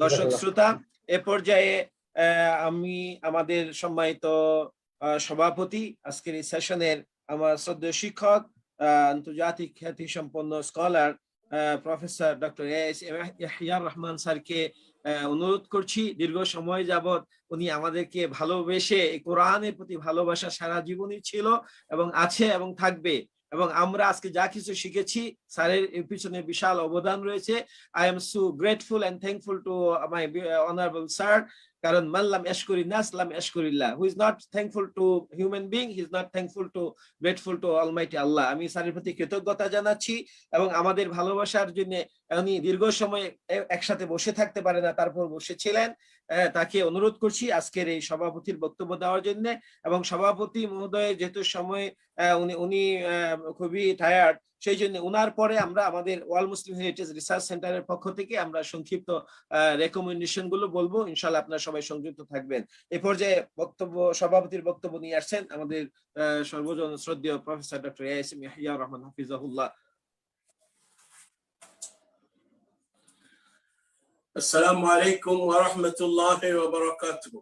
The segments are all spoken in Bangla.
দর্শক শ্রোতা এ পর্যায়ে আমি আমাদের সম্মানিত সভাপতি আজকের এই সেশনের আমার শ্রদ্ধেয় শিক্ষক আন্তর্জাতিক খ্যাতি সম্পন্ন স্কলার প্রফেসর ডক্টর এস ইয়াহিয়ার রহমান স্যারকে অনুরোধ করছি দীর্ঘ সময় যাবত উনি আমাদেরকে ভালোবেসে কোরআনের প্রতি ভালোবাসা সারা জীবনই ছিল এবং আছে এবং থাকবে। এবং আমরা আজকে যা কিছু শিখেছি, স্যারের পিছনে বিশাল অবদান রয়েছে। I am so grateful and thankful to my honourable sir কারণ মাল্লাম এশকুরি নাস লাম এশকুরিল্লাহ who is not thankful to human being he is not thankful to grateful to almighty Allah আমি স্যারের প্রতি কৃতজ্ঞতা জানাচ্ছি এবং আমাদের ভালোবাসার জন্য উনি দীর্ঘ সময় একসাথে বসে থাকতে পারে না, তারপর বসেছিলেন তাকে অনুরোধ করছি আজকের এই সভাপতির বক্তব্য দেওয়ার জন্য এবং সভাপতি মহোদয় যেহেতু সময় উনি উনি খুবই টায়ার্ড সেই জন্য উনার পরে আমরা আমাদের ওয়াল মুসলিম হেরিটেজ রিসার্চ সেন্টারের পক্ষ থেকে আমরা সংক্ষিপ্ত রেকমেন্ডেশন গুলো বলবো ইনশাল্লাহ আপনারা সবাই সংযুক্ত থাকবেন এই পর্যায়ে বক্তব্য সভাপতির বক্তব্য নিয়ে আসছেন আমাদের আহ, সর্বজন শ্রদ্ধেয় প্রফেসর ডক্টর ইয়াসিম ইয়াহিয়া রহমান হাফিজাহুল্লাহ السلام عليكم ورحمة الله وبركاته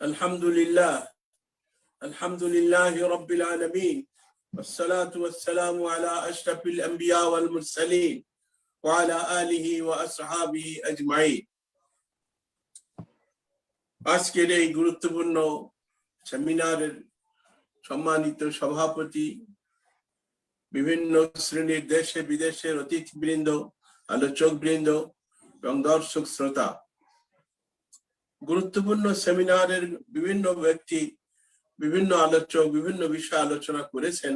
الحمد لله الحمد لله رب العالمين والصلاة والسلام على أشرف الأنبياء والمرسلين وعلى آله وأصحابه أجمعين আজকের এই গুরুত্বপূর্ণ সেমিনারের সম্মানিত সভাপতি বিভিন্ন শ্রেণীর দেশে বিদেশের অতিথিবৃন্দ আলোচক বৃন্দ এবং দর্শক শ্রোতা গুরুত্বপূর্ণ সেমিনারের বিভিন্ন ব্যক্তি বিভিন্ন আলোচক, বিভিন্ন বিষয় আলোচনা করেছেন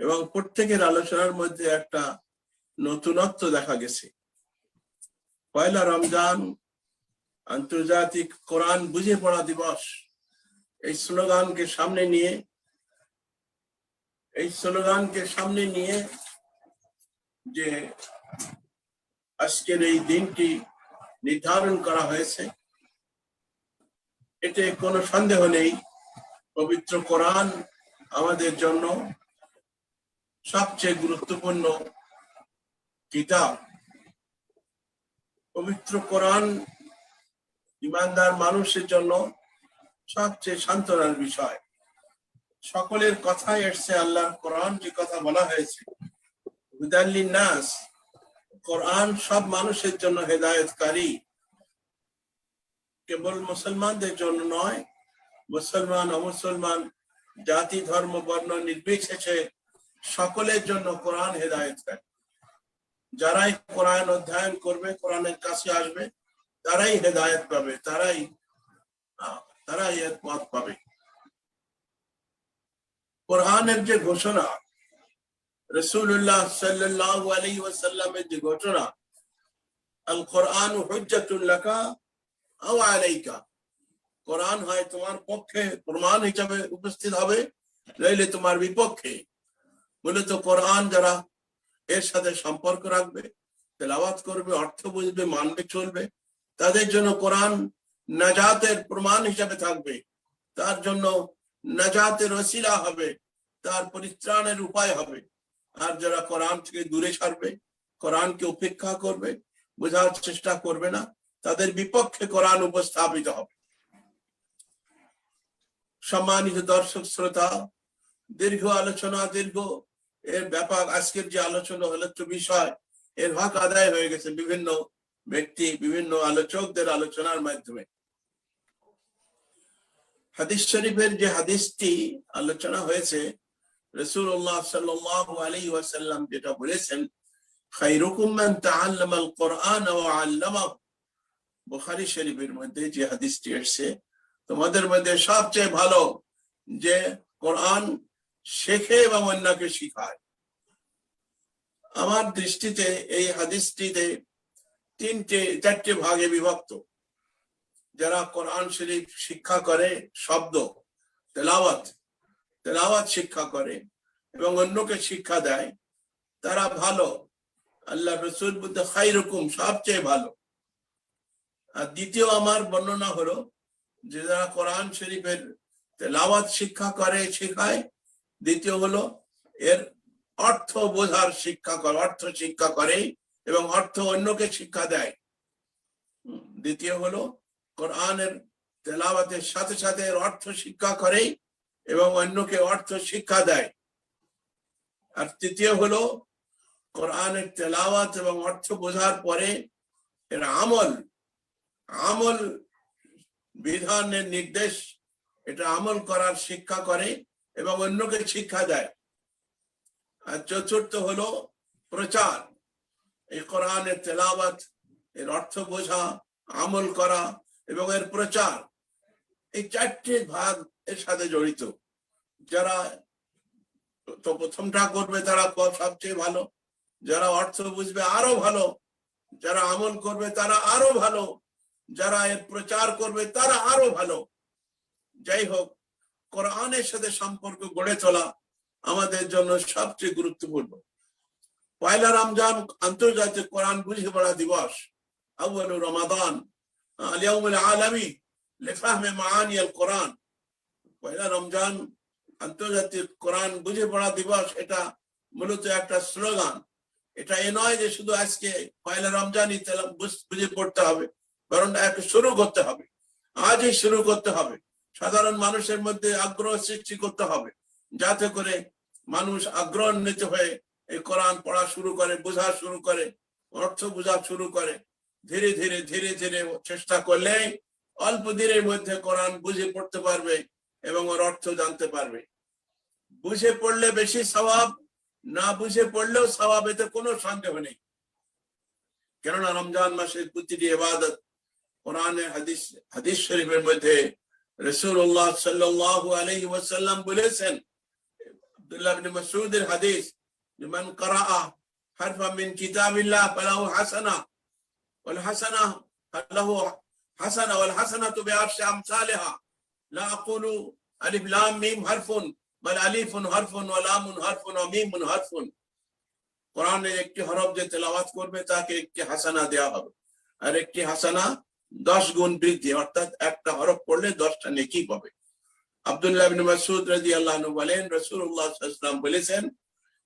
এবং প্রত্যেকের আলোচনার মধ্যে একটা নতুনত্ব দেখা গেছে। পয়লা রমজান, আন্তর্জাতিক কোরআন বুঝে পড়া দিবস। এই স্লোগানকে সামনে নিয়ে, এই স্লোগানকে সামনে নিয়ে যে আজকের এই দিনটি নির্ধারণ করা হয়েছে, এতে কোনো সন্দেহ নেই। পবিত্র কোরআন আমাদের জন্য সবচেয়ে গুরুত্বপূর্ণ কিতাব। পবিত্র কোরআন ইমানদার মানুষের জন্য সবচেয়ে সান্ত্বনার বিষয়। সকলের কথাই এসছে আল্লাহ কোরআন, যে কথা বলা হয়েছে। নাস কোরআন সব মানুষের জন্য হেদায়তকারী। কেবল মুসলমানদের জন্য নয় মুসলমান, অমুসলমান, জাতি, ধর্ম, বর্ণ নির্বিশেষে সকলের জন্য কোরআন হেদায়তকারী যারাই কোরআন অধ্যয়ন করবে, কোরআনের কাছে আসবে, তারাই হেদায়ত পাবে, তারাই তারাই পথ পাবে। কোরআনের যে ঘোষণা রসুল্লাহ সাল্লাহ আলী যে ঘোষণা আল কোরআন হুজ্জাতুল্লাকা আলাইকা কোরআন হয় তোমার পক্ষে, প্রমাণ হিসাবে উপস্থিত হবে, নইলে তোমার বিপক্ষে। মূলত কোরআন যারা এর সাথে সম্পর্ক রাখবে, তেলাওয়াত করবে, অর্থ বুঝবে, মানবে, চলবে, তাদের জন্য কোরআন নাজাতের প্রমাণ হিসাবে থাকবে। তার জন্য নাজাতের ওসিলা হবে, তার পরিত্রাণের উপায় হবে। আর যারা কোরআন থেকে দূরে ছাড়বে, কোরআনকে উপেক্ষা করবে, বোঝার চেষ্টা করবে না, তাদের বিপক্ষে কোরআন উপস্থাপিত হবে। সম্মানিত দর্শক শ্রোতা, দীর্ঘ আলোচনা, দীর্ঘ এর ব্যাপক আজকের যে আলোচনা হলো তো বিষয়, এর ভাগ আদায় হয়ে গেছে বিভিন্ন ব্যক্তি, বিভিন্ন আলোচকদের আলোচনার মাধ্যমে। হাদিস শরীফের যে হাদিসটি আলোচনা হয়েছে রসুল্লাহ আলাইহি ওয়াসাল্লাম যেটা বলেছেন, খায়রুকুম মান কোরআন ওয়া আল্লামাহু। বুখারী শরীফের মধ্যে যে হাদিসটি এসেছে তোমাদের মধ্যে সবচেয়ে ভালো যে কোরআন শেখে এবং অন্যকে শিখায়। আমার দৃষ্টিতে এই হাদিসটিতে তিনটে, চারটে ভাগে বিভক্ত। যারা কোরআন শরীফ শিক্ষা করে শব্দ, তেলাওয়াত তেলাওয়াত শিক্ষা করে এবং অন্যকে শিক্ষা দেয়, তারা ভালো। আল্লাহ রসুল বুদ্ধ খাই রকম সবচেয়ে ভালো। আর দ্বিতীয় আমার বর্ণনা হলো যে যারা কোরআন শরীফের তেলাওয়াত শিক্ষা করে, শেখায়। দ্বিতীয় হলো এর অর্থ বোঝার শিক্ষা করে, অর্থ শিক্ষা করে এবং অর্থ অন্যকে শিক্ষা দেয়। দ্বিতীয় হলো কোরআনের তেলাওয়াতের সাথে সাথে এর অর্থ শিক্ষা করে এবং অন্যকে অর্থ শিক্ষা দেয়। আর তৃতীয় হলো কোরআনের তেলাওয়াত এবং অর্থ বোঝার পরে এর আমল আমল বিধানের নির্দেশ, এটা আমল করার শিক্ষা করে এবং অন্যকে শিক্ষা দেয়। আর চতুর্থ হলো প্রচার। এই কোরআনের তেলাওয়াত, এর অর্থ বোঝা, আমল করা এবং এর প্রচার। এই চারটি ভাগ এর সাথে জড়িত। যারা তো প্রথমটা করবে তারা সবচেয়ে ভালো, যারা অর্থ বুঝবে আরও ভালো, যারা আমল করবে তারা আরও ভালো। যারা এর প্রচার করবে, তারা আরও ভালো। যাই হোক, কোরআনের সাথে সম্পর্ক গড়ে তোলা আমাদের জন্য সবচেয়ে গুরুত্বপূর্ণ। পয়লা রমজান আন্তর্জাতিক কোরআন বুঝে পড়া দিবস আউ্বাল রমাদান। আলিয়াউল আলমী, লেফাহমে মাহানি আল কোরআন। পয়লা রমজান আন্তর্জাতিক কোরআন বুঝে পড়া দিবস, এটা মূলত একটা স্লোগান। এটা এ নয় যে শুধু আজকে পয়লা রমজানই বুঝে পড়তে হবে। বরং একটা শুরু করতে হবে। আজই শুরু করতে হবে। সাধারণ মানুষের মধ্যে আগ্রহ সৃষ্টি করতে হবে। যাতে করে মানুষ আগ্রহান্বিত হয়ে এই কোরআন পড়া শুরু করে, বোঝা শুরু করে, অর্থ বোঝা শুরু করে। ধীরে ধীরে ধীরে ধীরে চেষ্টা করলে অল্প দিনের মধ্যে কোরআন বুঝে পড়তে পারবে এবং ওর অর্থ জানতে পারবে। বুঝে পড়লে বেশি স্বভাব না বুঝে পড়লেও স্বভাব এতে কোনো সন্দেহ নেই। কেননা রমজান মাসের প্রতিটি এবাদত কোরআনের হাদিস হাদিস শরীফের মধ্যে রসুল্লাহ সাল্লাল্লাহু আলাইহি ওয়াসাল্লাম বলেছেন আব্দুল্লাহ ইবনে মাসউদের হাদিস যে মান ক্বারাআ হারফা মিন কিতাবিল্লাহ ফালাহু হাসানা ওয়াল হাসানা ফালাহু হাসানা ওয়াল হাসানাতু বিআশরি আমসালিহা লা আকুলু আলিফ লাম মিম হারফুন বাল আলিফুন হারফুন ওয়া লামুন হারফুন ওয়া মিমুন হারফুন কোরআনের একটি হরফ যে তেলাওয়াত করবে তাকে একটি হাসানা দেওয়া হবে আর একটি হাসানা দশ গুণ বৃদ্ধি, অর্থাৎ একটা হরফ পড়লে দশটা নেকি পাবে। মাসউদ রাদিয়াল্লাহু আনহু বলেন ওয়াসাল্লাম বলেছেন,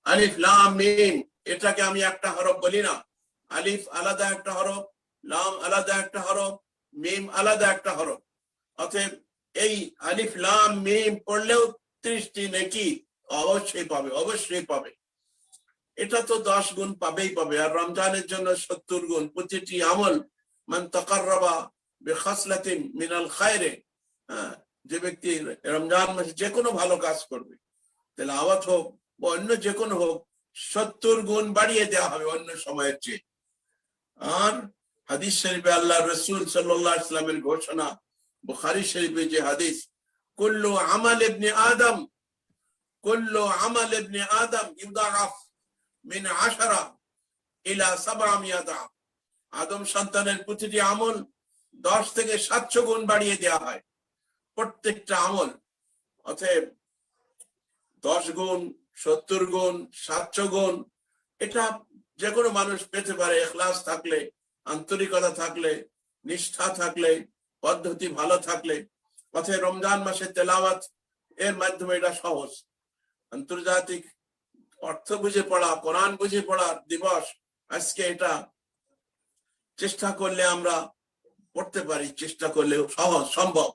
আলিফ লাম মিম, এটাকে আমি একটা হরফ বলি না। আলিফ আলাদা একটা হরফ, লাম আলাদা একটা হরফ, মিম আলাদা একটা হরফ। অতএব এই আলিফ লাম মিম পড়লেও ত্রিশটি নেকি অবশ্যই পাবে অবশ্যই পাবে। এটা তো দশ গুণ পাবেই পাবে, আর রমজানের জন্য সত্তর গুণ, প্রতিটি আমল মান তাকাররাবা বিখাসলাতিন মিনাল খায়রে হ্যাঁ, যে ব্যক্তি রমজান মাসে যে কোনো ভালো কাজ করবে তাহলে আওয়াত হোক বা অন্য যে কোনো হোক সত্তর গুণ বাড়িয়ে দেওয়া হবে অন্য সময়ের চেয়ে। আর হাদিস শরীফে আল্লাহ রসুল সাল্লাহ ইসলামের ঘোষণা বুখারি শরীফে যে হাদিস কুল্লু আমাল ইবনে আদম কুল্লু আমাল ইবনে আদম ইউদাআফ মিন আশারা ইলা সাবআমিয়া দাফ আদম সন্তানের প্রতিটি আমল দশ থেকে সাতশো গুণ বাড়িয়ে দেওয়া হয়। প্রত্যেকটা আমল, অতএব দশ গুণ, সত্তর গুণ, সাতশো গুণ, এটা যে কোনো মানুষ পেতে পারে। এখলাস থাকলে, আন্তরিকতা থাকলে, নিষ্ঠা থাকলে, পদ্ধতি ভালো থাকলে। অথবা রমজান মাসে তেলাওয়াত এর মাধ্যমে এটা সহজ। আন্তর্জাতিক অর্থ বুঝে পড়া, কোরআন বুঝে পড়া দিবস, আজকে এটা চেষ্টা করলে আমরা পড়তে পারি, চেষ্টা করলে সহজ, সম্ভব।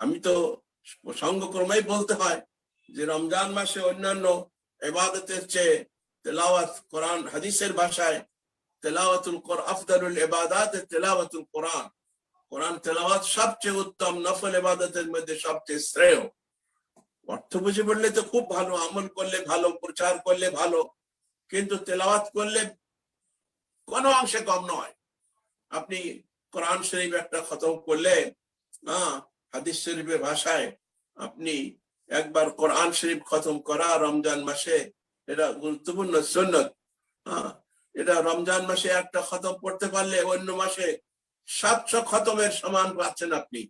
আমি তো সঙ্গক্রমেই বলতে হয় যে রমজান মাসে অন্যান্য এবাদতের চেয়ে তেলাওয়াত কোরআন, হাদিসের ভাষায় তেলাওয়াতুল কোর, আফদালুল এবাদাত তেলাওয়াতুল কোরআন। কোরআন তেলাওয়াত সবচেয়ে উত্তম, নফল এবাদতের মধ্যে সবচেয়ে শ্রেয়। অর্থ বুঝে পড়লে তো খুব ভালো, আমল করলে ভালো, প্রচার করলে ভালো, কিন্তু তেলাওয়াত করলে কোনো অংশে কম নয়। আপনি কোরআন শরীফ একটা খতম করলে হ্যাঁ হাদিস শরীফের ভাষায় আপনি একবার কোরআন শরীফ খতম করা রমজান মাসে, এটা গুরুত্বপূর্ণ সুন্নত। হ্যাঁ এটা রমজান মাসে একটা খতম পড়তে পারলে অন্য মাসে সাতশো খতমের সমান পাচ্ছেন আপনি।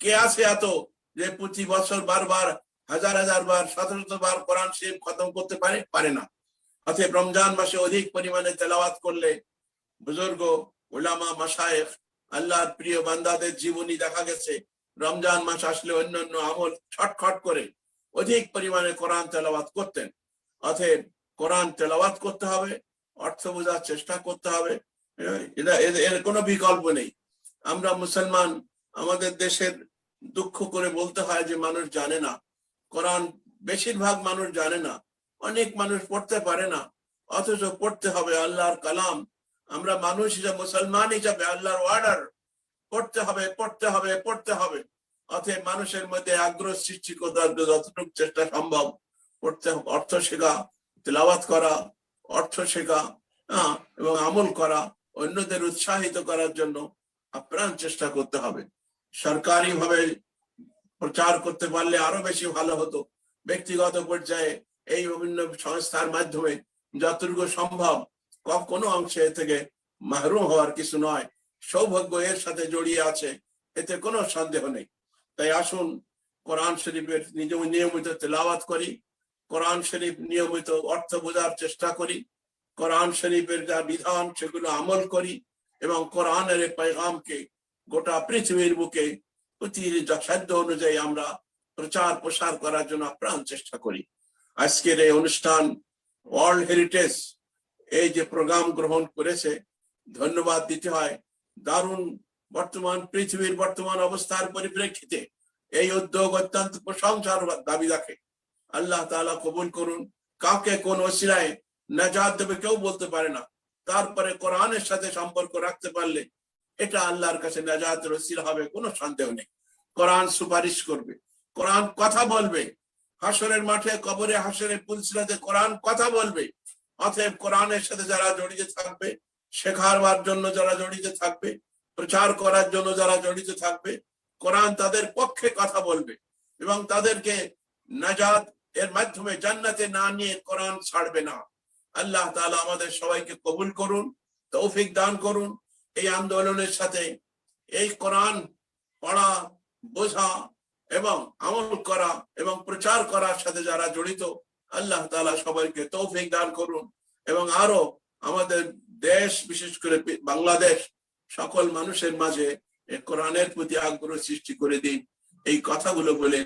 কে আছে এত যে প্রতি বছর বারবার, হাজার হাজার বার শত শত বার কোরআন শরীফ খতম করতে পারে পারে না। অতএব রমজান মাসে অধিক পরিমাণে তেলাওয়াত করলে, বুজুর্গ ওলামা মাসায়েফ আল্লাহর প্রিয় বান্দাদের জীবনী দেখা গেছে। রমজান মাস আসলে অন্যান্য আমল ছটখট করে অধিক পরিমাণে কোরআন তেলাওয়াত করতেন। অতএব কোরআন তেলাওয়াত করতে হবে, অর্থ বোঝার চেষ্টা করতে হবে। এর কোনো বিকল্প নেই। আমরা মুসলমান, আমাদের দেশের দুঃখ করে বলতে হয় যে মানুষ জানে না। কোরআন বেশিরভাগ মানুষ জানে না। অনেক মানুষ পড়তে পারে না। অথচ পড়তে হবে আল্লাহর কালাম আমরা মানুষ হিসাবে মুসলমান হিসাবে আল্লাহর অর্ডার পড়তে হবে পড়তে হবে পড়তে হবে। অতএব মানুষের মধ্যে আগ্রহ সৃষ্টি করতে যতটুকু চেষ্টা সম্ভব পড়তে। অর্থ শেখা তেলাওয়াত করা অর্থ শেখা হ্যাঁ, এবং আমল করা অন্যদের উৎসাহিত করার জন্য আপ্রাণ চেষ্টা করতে হবে। সরকারি ভাবে প্রচার করতে পারলে আরও বেশি ভালো হতো। ব্যক্তিগত পর্যায়ে এই বিভিন্ন সংস্থার মাধ্যমে যতটুকু সম্ভব কোনো অংশে থেকে মাহরুম হওয়ার কিছু নয়। সৌভাগ্য এর সাথে জড়িয়ে আছে, এতে কোনো সন্দেহ নেই। তাই আসুন, কোরআন শরীফের নিজ নিয়মিত তেলাওয়াত করি, কোরআন শরীফ নিয়মিত অর্থ বোঝার চেষ্টা করি, কোরআন শরীফের যা বিধান সেগুলো আমল করি এবং কোরআনের পেগামকে গোটা পৃথিবীর বুকে সাধ্য অনুযায়ী আমরা প্রচার প্রসার করার জন্য প্রাণ চেষ্টা করি। আজকের এই অনুষ্ঠান ওয়ার্ল্ড হেরিটেজ এই যে প্রোগ্রাম গ্রহণ করেছে, ধন্যবাদ দিতে হয়। দারুণ বর্তমান পৃথিবীর বর্তমান অবস্থার পরিপ্রেক্ষিতে এই উদ্যোগ অত্যন্ত প্রশংসার দাবি রাখে। আল্লাহ তালা কবুল করুন। কাকে কোন অসিরায় নাজাত দেবে কেউ বলতে পারে না। তারপরে কোরআনের সাথে সম্পর্ক রাখতে পারলে এটা আল্লাহর কাছে নাজাতের ওসিলা হবে, কোনো সন্দেহ নেই। কোরআন সুপারিশ করবে। কোরআন কথা বলবে। হাসরের মাঠে কবরে হাসরের পুলসিরাতে কোরআন কথা বলবে। অতএব কোরআনের সাথে যারা জড়িত থাকবে শেখাবার জন্য যারা জড়িত থাকবে, প্রচার করার জন্য যারা জড়িত থাকবে, কোরআন তাদের পক্ষে কথা বলবে এবং তাদেরকে নাজাত এর মাধ্যমে জান্নাতে না নিয়ে কোরআন ছাড়বে না। আল্লাহ তালা আমাদের সবাইকে কবুল করুন, তৌফিক দান করুন। এই আন্দোলনের সাথে এই কোরআন পড়া, বোঝা এবং আমল করা এবং প্রচার করার সাথে যারা জড়িত আল্লাহ তাআলা সবাইকে তৌফিক দান করুন এবং আরো আমাদের দেশ বিশেষ করে পি- বাংলাদেশ সকল মানুষের মাঝে এই কোরআনের প্রতি আগ্রহ সৃষ্টি করে দিন এই কথাগুলো বলে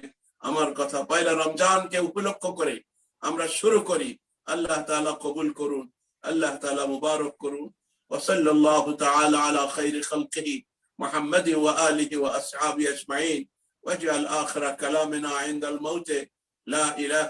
আমার কথা পয়লা রমজানকে উপলক্ষ করে আমরা শুরু করি আল্লাহ তাআলা কবুল করুন আল্লাহ তাআলা মুবারক করুন وصلى الله تعالى على خير خلقه محمد وآله وأصحابه أجمعين واجعل آخر كلامنا عند الموت لا إله